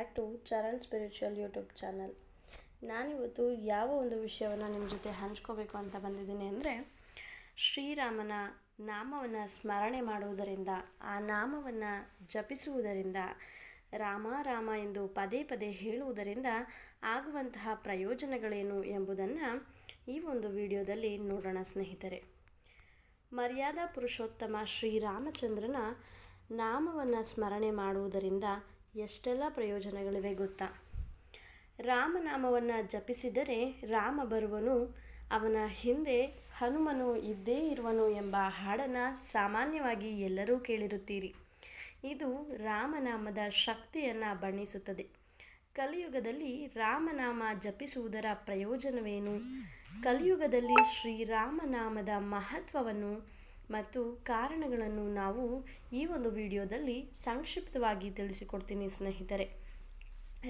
Back to Charan spiritual YouTube channel ನಾನಿವತ್ತು ಯಾವ ಒಂದು ವಿಷಯವನ್ನು ನಿಮ್ಮ ಜೊತೆ ಹಂಚ್ಕೋಬೇಕು ಅಂತ ಬಂದಿದ್ದೀನಿ ಅಂದರೆ, ಶ್ರೀರಾಮನ ನಾಮವನ್ನು ಸ್ಮರಣೆ ಮಾಡುವುದರಿಂದ, ಆ ನಾಮವನ್ನು ಜಪಿಸುವುದರಿಂದ, ರಾಮ ರಾಮ ಎಂದು ಪದೇ ಪದೇ ಹೇಳುವುದರಿಂದ ಆಗುವಂತಹ ಪ್ರಯೋಜನಗಳೇನು ಎಂಬುದನ್ನು ಈ ಒಂದು ವಿಡಿಯೋದಲ್ಲಿ ನೋಡೋಣ ಸ್ನೇಹಿತರೆ. ಮರ್ಯಾದಾ ಪುರುಷೋತ್ತಮ ಶ್ರೀರಾಮಚಂದ್ರನ ನಾಮವನ್ನು ಸ್ಮರಣೆ ಮಾಡುವುದರಿಂದ ಎಷ್ಟೆಲ್ಲ ಪ್ರಯೋಜನಗಳಿವೆ ಗೊತ್ತಾ? ರಾಮನಾಮವನ್ನು ಜಪಿಸಿದರೆ ರಾಮ ಬರುವನು, ಅವನ ಹಿಂದೆ ಹನುಮನು ಇದ್ದೇ ಇರುವನು ಎಂಬ ಹಾಡನ್ನು ಸಾಮಾನ್ಯವಾಗಿ ಎಲ್ಲರೂ ಕೇಳಿರುತ್ತೀರಿ. ಇದು ರಾಮನಾಮದ ಶಕ್ತಿಯನ್ನು ಬಣ್ಣಿಸುತ್ತದೆ. ಕಲಿಯುಗದಲ್ಲಿ ರಾಮನಾಮ ಜಪಿಸುವುದರ ಪ್ರಯೋಜನವೇನು? ಕಲಿಯುಗದಲ್ಲಿ ಶ್ರೀರಾಮನಾಮದ ಮಹತ್ವವನ್ನು ಮತ್ತು ಕಾರಣಗಳನ್ನು ನಾವು ಈ ಒಂದು ವಿಡಿಯೋದಲ್ಲಿ ಸಂಕ್ಷಿಪ್ತವಾಗಿ ತಿಳಿಸಿಕೊಡ್ತೀನಿ ಸ್ನೇಹಿತರೆ.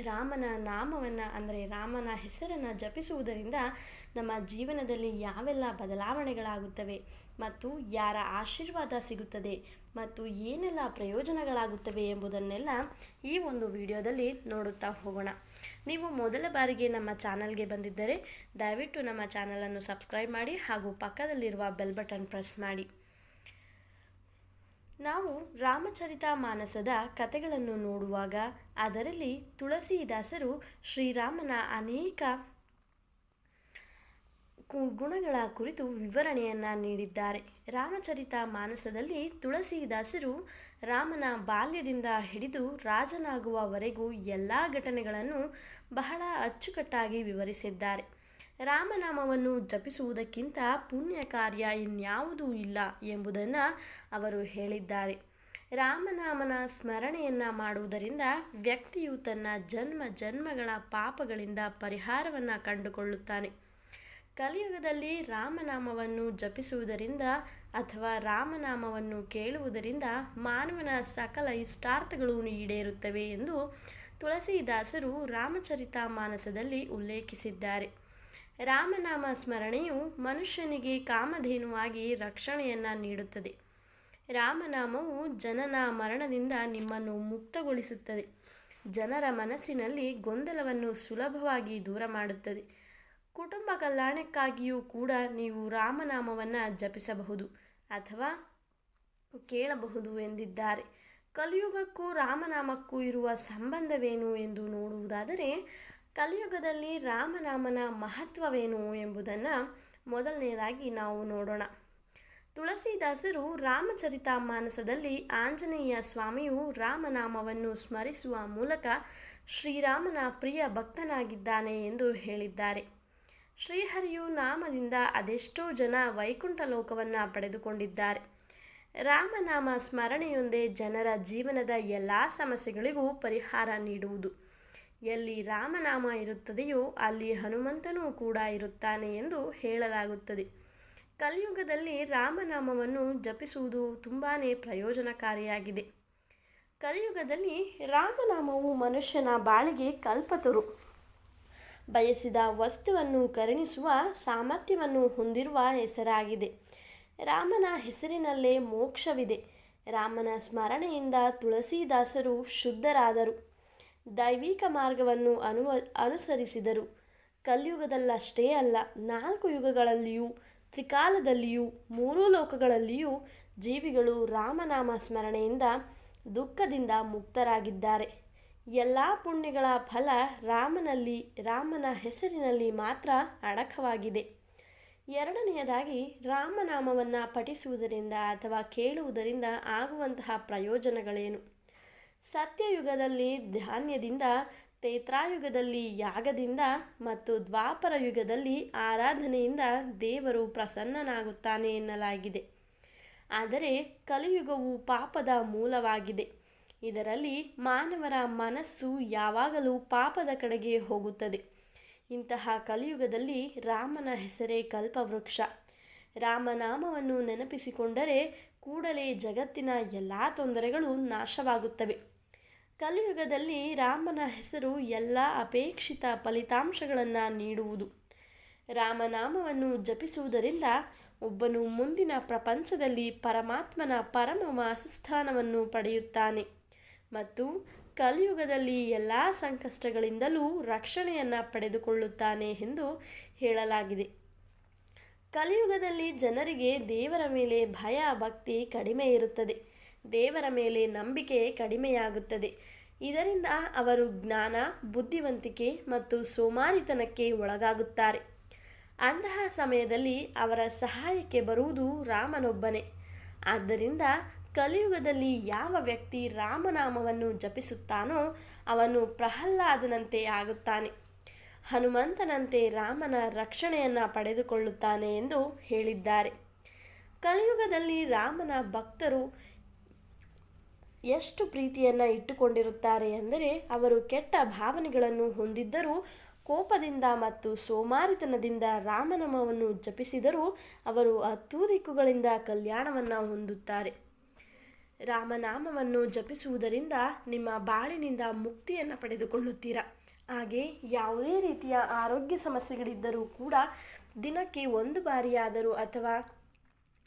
ರಾಮನ ನಾಮವನ್ನು ಅಂದರೆ ರಾಮನ ಹೆಸರನ್ನು ಜಪಿಸುವುದರಿಂದ ನಮ್ಮ ಜೀವನದಲ್ಲಿ ಯಾವೆಲ್ಲ ಬದಲಾವಣೆಗಳಾಗುತ್ತವೆ ಮತ್ತು ಯಾರ ಆಶೀರ್ವಾದ ಸಿಗುತ್ತದೆ ಮತ್ತು ಏನೆಲ್ಲ ಪ್ರಯೋಜನಗಳಾಗುತ್ತವೆ ಎಂಬುದನ್ನೆಲ್ಲ ಈ ಒಂದು ವಿಡಿಯೋದಲ್ಲಿ ನೋಡುತ್ತಾ ಹೋಗೋಣ. ನೀವು ಮೊದಲ ಬಾರಿಗೆ ನಮ್ಮ ಚಾನಲ್ಗೆ ಬಂದಿದ್ದರೆ ದಯವಿಟ್ಟು ನಮ್ಮ ಚಾನಲನ್ನು ಸಬ್ಸ್ಕ್ರೈಬ್ ಮಾಡಿ ಹಾಗೂ ಪಕ್ಕದಲ್ಲಿರುವ ಬೆಲ್ ಬಟನ್ ಪ್ರೆಸ್ ಮಾಡಿ. ನಾವು ರಾಮಚರಿತ ಮಾನಸದ ಕಥೆಗಳನ್ನು ನೋಡುವಾಗ ಅದರಲ್ಲಿ ತುಳಸಿದಾಸರು ಶ್ರೀರಾಮನ ಅನೇಕ ಗುಣಗಳ ಕುರಿತು ವಿವರಣೆಯನ್ನು ನೀಡಿದ್ದಾರೆ. ರಾಮಚರಿತ ಮಾನಸದಲ್ಲಿ ತುಳಸಿದಾಸರು ರಾಮನ ಬಾಲ್ಯದಿಂದ ಹಿಡಿದು ರಾಜನಾಗುವವರೆಗೂ ಎಲ್ಲ ಘಟನೆಗಳನ್ನು ಬಹಳ ಅಚ್ಚುಕಟ್ಟಾಗಿ ವಿವರಿಸಿದ್ದಾರೆ. ರಾಮನಾಮವನ್ನು ಜಪಿಸುವುದಕ್ಕಿಂತ ಪುಣ್ಯ ಕಾರ್ಯ ಇನ್ಯಾವುದೂ ಇಲ್ಲ ಎಂಬುದನ್ನು ಅವರು ಹೇಳಿದ್ದಾರೆ. ರಾಮನಾಮನ ಸ್ಮರಣೆಯನ್ನು ಮಾಡುವುದರಿಂದ ವ್ಯಕ್ತಿಯು ತನ್ನ ಜನ್ಮ ಜನ್ಮಗಳ ಪಾಪಗಳಿಂದ ಪರಿಹಾರವನ್ನು ಕಂಡುಕೊಳ್ಳುತ್ತಾನೆ. ಕಲಿಯುಗದಲ್ಲಿ ರಾಮನಾಮವನ್ನು ಜಪಿಸುವುದರಿಂದ ಅಥವಾ ರಾಮನಾಮವನ್ನು ಕೇಳುವುದರಿಂದ ಮಾನವನ ಸಕಲ ಇಷ್ಟಾರ್ಥಗಳು ಈಡೇರುತ್ತವೆ ಎಂದು ತುಳಸಿದಾಸರು ರಾಮಚರಿತ ಮಾನಸದಲ್ಲಿ ಉಲ್ಲೇಖಿಸಿದ್ದಾರೆ. ರಾಮನಾಮ ಸ್ಮರಣೆಯು ಮನುಷ್ಯನಿಗೆ ಕಾಮಧೇನುವಾಗಿ ರಕ್ಷಣೆಯನ್ನು ನೀಡುತ್ತದೆ. ರಾಮನಾಮವು ಜನನ ಮರಣದಿಂದ ನಿಮ್ಮನ್ನು ಮುಕ್ತಗೊಳಿಸುತ್ತದೆ. ಜನರ ಮನಸ್ಸಿನಲ್ಲಿ ಗೊಂದಲವನ್ನು ಸುಲಭವಾಗಿ ದೂರ ಮಾಡುತ್ತದೆ. ಕುಟುಂಬ ಕಲ್ಯಾಣಕ್ಕಾಗಿಯೂ ಕೂಡ ನೀವು ರಾಮನಾಮವನ್ನು ಜಪಿಸಬಹುದು ಅಥವಾ ಕೇಳಬಹುದು ಎಂದಿದ್ದಾರೆ. ಕಲಿಯುಗಕ್ಕೂ ರಾಮನಾಮಕ್ಕೂ ಇರುವ ಸಂಬಂಧವೇನು ಎಂದು ನೋಡುವುದಾದರೆ ಕಲಿಯುಗದಲ್ಲಿ ರಾಮನಾಮನ ಮಹತ್ವವೇನು ಎಂಬುದನ್ನು ಮೊದಲನೆಯದಾಗಿ ನಾವು ನೋಡೋಣ. ತುಳಸಿದಾಸರು ರಾಮಚರಿತ ಮಾನಸದಲ್ಲಿ ಆಂಜನೇಯ ಸ್ವಾಮಿಯು ರಾಮನಾಮವನ್ನು ಸ್ಮರಿಸುವ ಮೂಲಕ ಶ್ರೀರಾಮನ ಪ್ರಿಯ ಭಕ್ತನಾಗಿದ್ದಾನೆ ಎಂದು ಹೇಳಿದ್ದಾರೆ. ಶ್ರೀಹರಿಯು ನಾಮದಿಂದ ಅದೆಷ್ಟೋ ಜನ ವೈಕುಂಠ ಲೋಕವನ್ನು ಪಡೆದುಕೊಂಡಿದ್ದಾರೆ. ರಾಮನಾಮ ಸ್ಮರಣೆಯೊಂದೇ ಜನರ ಜೀವನದ ಎಲ್ಲ ಸಮಸ್ಯೆಗಳಿಗೂ ಪರಿಹಾರ ನೀಡುವುದು. ಎಲ್ಲಿ ರಾಮನಾಮ ಇರುತ್ತದೆಯೋ ಅಲ್ಲಿ ಹನುಮಂತನೂ ಕೂಡ ಇರುತ್ತಾನೆ ಎಂದು ಹೇಳಲಾಗುತ್ತದೆ. ಕಲಿಯುಗದಲ್ಲಿ ರಾಮನಾಮವನ್ನು ಜಪಿಸುವುದು ತುಂಬಾ ಪ್ರಯೋಜನಕಾರಿಯಾಗಿದೆ. ಕಲಿಯುಗದಲ್ಲಿ ರಾಮನಾಮವು ಮನುಷ್ಯನ ಬಾಳಿಗೆ ಕಲ್ಪತರು ಬಯಸಿದ ವಸ್ತುವನ್ನು ಕರುಣಿಸುವ ಸಾಮರ್ಥ್ಯವನ್ನು ಹೊಂದಿರುವ ಹೆಸರಾಗಿದೆ. ರಾಮನ ಹೆಸರಿನಲ್ಲೇ ಮೋಕ್ಷವಿದೆ. ರಾಮನ ಸ್ಮರಣೆಯಿಂದ ತುಳಸಿದಾಸರು ಶುದ್ಧರಾದರು. ದೈವಿಕ ಮಾರ್ಗವನ್ನು ಅನುವ, ಅನುಸರಿಸಿದರು. ಕಲಿಯುಗದಲ್ಲಷ್ಟೇ ಅಲ್ಲ, ನಾಲ್ಕು ಯುಗಗಳಲ್ಲಿಯೂ, ತ್ರಿಕಾಲದಲ್ಲಿಯೂ, ಮೂರೂ ಲೋಕಗಳಲ್ಲಿಯೂ ಜೀವಿಗಳು ರಾಮನಾಮ ಸ್ಮರಣೆಯಿಂದ ದುಃಖದಿಂದ ಮುಕ್ತರಾಗಿದ್ದಾರೆ. ಎಲ್ಲ ಪುಣ್ಯಗಳ ಫಲ ರಾಮನಲ್ಲಿ, ರಾಮನ ಹೆಸರಿನಲ್ಲಿ ಮಾತ್ರ ಅಡಕವಾಗಿದೆ. ಎರಡನೆಯದಾಗಿ, ರಾಮನಾಮವನ್ನು ಪಠಿಸುವುದರಿಂದ ಅಥವಾ ಕೇಳುವುದರಿಂದ ಆಗುವಂತಹ ಪ್ರಯೋಜನಗಳೇನು? ಸತ್ಯಯುಗದಲ್ಲಿ ಧಾನ್ಯದಿಂದ ತೇತ್ರಾಯುಗದಲ್ಲಿ ಯಾಗದಿಂದ ಮತ್ತು ದ್ವಾಪರ ಯುಗದಲ್ಲಿ ಆರಾಧನೆಯಿಂದ ದೇವರು ಪ್ರಸನ್ನನಾಗುತ್ತಾನೆ ಎನ್ನಲಾಗಿದೆ. ಆದರೆ ಕಲಿಯುಗವು ಪಾಪದ ಮೂಲವಾಗಿದೆ. ಇದರಲ್ಲಿ ಮಾನವರ ಮನಸ್ಸು ಯಾವಾಗಲೂ ಪಾಪದ ಕಡೆಗೆ ಹೋಗುತ್ತದೆ. ಇಂತಹ ಕಲಿಯುಗದಲ್ಲಿ ರಾಮನ ಹೆಸರೇ ಕಲ್ಪವೃಕ್ಷ. ರಾಮನಾಮವನ್ನು ನೆನಪಿಸಿಕೊಂಡರೆ ಕೂಡಲೇ ಜಗತ್ತಿನ ಎಲ್ಲ ತೊಂದರೆಗಳು ನಾಶವಾಗುತ್ತವೆ. ಕಲಿಯುಗದಲ್ಲಿ ರಾಮನ ಹೆಸರು ಎಲ್ಲ ಅಪೇಕ್ಷಿತ ಫಲಿತಾಂಶಗಳನ್ನು ನೀಡುವುದು. ರಾಮನಾಮವನ್ನು ಜಪಿಸುವುದರಿಂದ ಒಬ್ಬನು ಮುಂದಿನ ಪ್ರಪಂಚದಲ್ಲಿ ಪರಮಾತ್ಮನ ಪರಮ ವಾಸಸ್ಥಾನವನ್ನು ಪಡೆಯುತ್ತಾನೆ ಮತ್ತು ಕಲಿಯುಗದಲ್ಲಿ ಎಲ್ಲ ಸಂಕಷ್ಟಗಳಿಂದಲೂ ರಕ್ಷಣೆಯನ್ನು ಪಡೆದುಕೊಳ್ಳುತ್ತಾನೆ ಎಂದು ಹೇಳಲಾಗಿದೆ. ಕಲಿಯುಗದಲ್ಲಿ ಜನರಿಗೆ ದೇವರ ಮೇಲೆ ಭಯ, ಭಕ್ತಿ ಕಡಿಮೆ ಇರುತ್ತದೆ. ದೇವರ ಮೇಲೆ ನಂಬಿಕೆ ಕಡಿಮೆಯಾಗುತ್ತದೆ. ಇದರಿಂದ ಅವರು ಜ್ಞಾನ, ಬುದ್ಧಿವಂತಿಕೆ ಮತ್ತು ಸೋಮಾರಿತನಕ್ಕೆ ಒಳಗಾಗುತ್ತಾರೆ. ಅಂತಹ ಸಮಯದಲ್ಲಿ ಅವರ ಸಹಾಯಕ್ಕೆ ಬರುವುದು ರಾಮನೊಬ್ಬನೇ. ಆದ್ದರಿಂದ ಕಲಿಯುಗದಲ್ಲಿ ಯಾವ ವ್ಯಕ್ತಿ ರಾಮನಾಮವನ್ನು ಜಪಿಸುತ್ತಾನೋ ಅವನು ಪ್ರಹ್ಲಾದನಂತೆ ಆಗುತ್ತಾನೆ. ಹನುಮಂತನಂತೆ ರಾಮನ ರಕ್ಷಣೆಯನ್ನು ಪಡೆದುಕೊಳ್ಳುತ್ತಾನೆ ಎಂದು ಹೇಳಿದ್ದಾರೆ. ಕಲಿಯುಗದಲ್ಲಿ ರಾಮನ ಭಕ್ತರು ಎಷ್ಟು ಪ್ರೀತಿಯನ್ನು ಇಟ್ಟುಕೊಂಡಿರುತ್ತಾರೆ ಎಂದರೆ ಅವರು ಕೆಟ್ಟ ಭಾವನೆಗಳನ್ನು ಹೊಂದಿದ್ದರೂ ಕೋಪದಿಂದ ಮತ್ತು ಸೋಮಾರಿತನದಿಂದ ರಾಮನಾಮವನ್ನು ಜಪಿಸಿದರೂ ಅವರು ಹತ್ತೂ ದಿಕ್ಕುಗಳಿಂದ ಕಲ್ಯಾಣವನ್ನು ಹೊಂದುತ್ತಾರೆ. ರಾಮನಾಮವನ್ನು ಜಪಿಸುವುದರಿಂದ ನಿಮ್ಮ ಬಾಳಿನಿಂದ ಮುಕ್ತಿಯನ್ನು ಪಡೆದುಕೊಳ್ಳುತ್ತೀರಾ? ಹಾಗೆ ಯಾವುದೇ ರೀತಿಯ ಆರೋಗ್ಯ ಸಮಸ್ಯೆಗಳಿದ್ದರೂ ಕೂಡ ದಿನಕ್ಕೆ ಒಂದು ಬಾರಿಯಾದರೂ ಅಥವಾ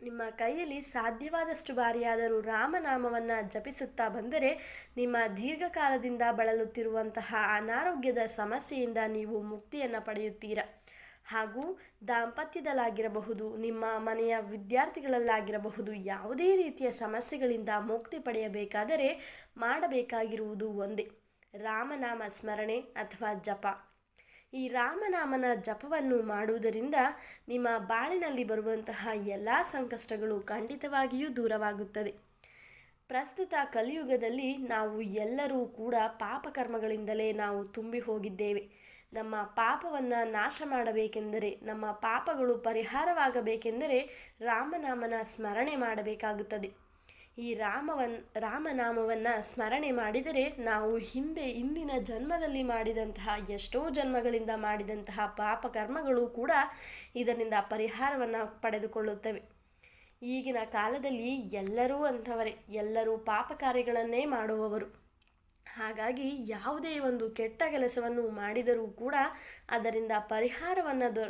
ನಿಮ್ಮ ಕೈಯಲ್ಲಿ ಸಾಧ್ಯವಾದಷ್ಟು ಬಾರಿಯಾದರೂ ರಾಮನಾಮವನ್ನು ಜಪಿಸುತ್ತಾ ಬಂದರೆ ನಿಮ್ಮ ದೀರ್ಘಕಾಲದಿಂದ ಬಳಲುತ್ತಿರುವಂತಹ ಅನಾರೋಗ್ಯದ ಸಮಸ್ಯೆಯಿಂದ ನೀವು ಮುಕ್ತಿಯನ್ನು ಪಡೆಯುತ್ತೀರಾ. ಹಾಗೂ ದಾಂಪತ್ಯದಲ್ಲಾಗಿರಬಹುದು, ನಿಮ್ಮ ಮನೆಯ ವಿದ್ಯಾರ್ಥಿಗಳಲ್ಲಾಗಿರಬಹುದು, ಯಾವುದೇ ರೀತಿಯ ಸಮಸ್ಯೆಗಳಿಂದ ಮುಕ್ತಿ ಪಡೆಯಬೇಕಾದರೆ ಮಾಡಬೇಕಾಗಿರುವುದು ಒಂದೇ. ರಾಮನಾಮ ಸ್ಮರಣೆ ಅಥವಾ ಜಪ. ಈ ರಾಮನಾಮನ ಜಪವನ್ನು ಮಾಡುವುದರಿಂದ ನಿಮ್ಮ ಬಾಳಿನಲ್ಲಿ ಬರುವಂತಹ ಎಲ್ಲ ಸಂಕಷ್ಟಗಳು ಖಂಡಿತವಾಗಿಯೂ ದೂರವಾಗುತ್ತದೆ. ಪ್ರಸ್ತುತ ಕಲಿಯುಗದಲ್ಲಿ ನಾವು ಎಲ್ಲರೂ ಕೂಡ ಪಾಪಕರ್ಮಗಳಿಂದಲೇ ನಾವು ತುಂಬಿ ಹೋಗಿದ್ದೇವೆ. ನಮ್ಮ ಪಾಪವನ್ನು ನಾಶ ಮಾಡಬೇಕೆಂದರೆ, ನಮ್ಮ ಪಾಪಗಳು ಪರಿಹಾರವಾಗಬೇಕೆಂದರೆ ರಾಮನಾಮನ ಸ್ಮರಣೆ ಮಾಡಬೇಕಾಗುತ್ತದೆ. ಈ ರಾಮವನ್, ರಾಮನಾಮವನ್ನು ಸ್ಮರಣೆ ಮಾಡಿದರೆ ನಾವು ಹಿಂದೆ ಇಂದಿನ ಜನ್ಮದಲ್ಲಿ ಮಾಡಿದಂತಹ ಎಷ್ಟೋ ಜನ್ಮಗಳಿಂದ ಮಾಡಿದಂತಹ ಪಾಪಕರ್ಮಗಳು ಕೂಡ ಇದರಿಂದ ಪರಿಹಾರವನ್ನು ಪಡೆದುಕೊಳ್ಳುತ್ತವೆ. ಈಗಿನ ಕಾಲದಲ್ಲಿ ಎಲ್ಲರೂ ಅಂಥವರೇ. ಎಲ್ಲರೂ ಪಾಪ ಕಾರ್ಯಗಳನ್ನೇ ಮಾಡುವವರು. ಹಾಗಾಗಿ ಯಾವುದೇ ಒಂದು ಕೆಟ್ಟ ಕೆಲಸವನ್ನು ಮಾಡಿದರೂ ಕೂಡ ಅದರಿಂದ ಪರಿಹಾರವನ್ನು ದೊ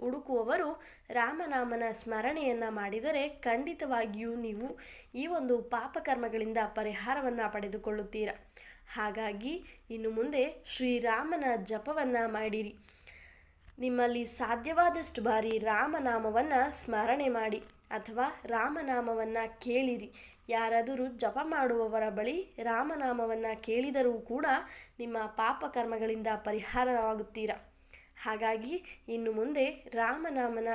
ಹುಡುಕುವವರು ರಾಮನಾಮನ ಸ್ಮರಣೆಯನ್ನು ಮಾಡಿದರೆ ಖಂಡಿತವಾಗಿಯೂ ನೀವು ಈ ಒಂದು ಪಾಪಕರ್ಮಗಳಿಂದ ಪರಿಹಾರವನ್ನು ಪಡೆದುಕೊಳ್ಳುತ್ತೀರ. ಹಾಗಾಗಿ ಇನ್ನು ಮುಂದೆ ಶ್ರೀರಾಮನ ಜಪವನ್ನು ಮಾಡಿರಿ. ನಿಮ್ಮಲ್ಲಿ ಸಾಧ್ಯವಾದಷ್ಟು ಬಾರಿ ರಾಮನಾಮವನ್ನು ಸ್ಮರಣೆ ಮಾಡಿ ಅಥವಾ ರಾಮನಾಮವನ್ನು ಕೇಳಿರಿ. ಯಾರಾದರೂ ಜಪ ಮಾಡುವವರ ಬಳಿ ರಾಮನಾಮವನ್ನು ಕೇಳಿದರೂ ಕೂಡ ನಿಮ್ಮ ಪಾಪಕರ್ಮಗಳಿಂದ ಪರಿಹಾರವಾಗುತ್ತೀರ? ಹಾಗಾಗಿ ಇನ್ನು ಮುಂದೆ ರಾಮನಾಮನ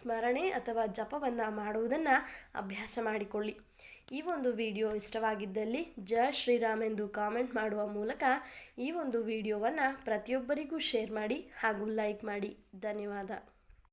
ಸ್ಮರಣೆ ಅಥವಾ ಜಪವನ್ನು ಮಾಡುವುದನ್ನು ಅಭ್ಯಾಸ ಮಾಡಿಕೊಳ್ಳಿ. ಈ ಒಂದು ವಿಡಿಯೋ ಇಷ್ಟವಾಗಿದ್ದಲ್ಲಿ ಜಯ ಶ್ರೀರಾಮ್ ಎಂದು ಕಾಮೆಂಟ್ ಮಾಡುವ ಮೂಲಕ ಈ ಒಂದು ವಿಡಿಯೋವನ್ನು ಪ್ರತಿಯೊಬ್ಬರಿಗೂ ಶೇರ್ ಮಾಡಿ ಹಾಗೂ ಲೈಕ್ ಮಾಡಿ. ಧನ್ಯವಾದ.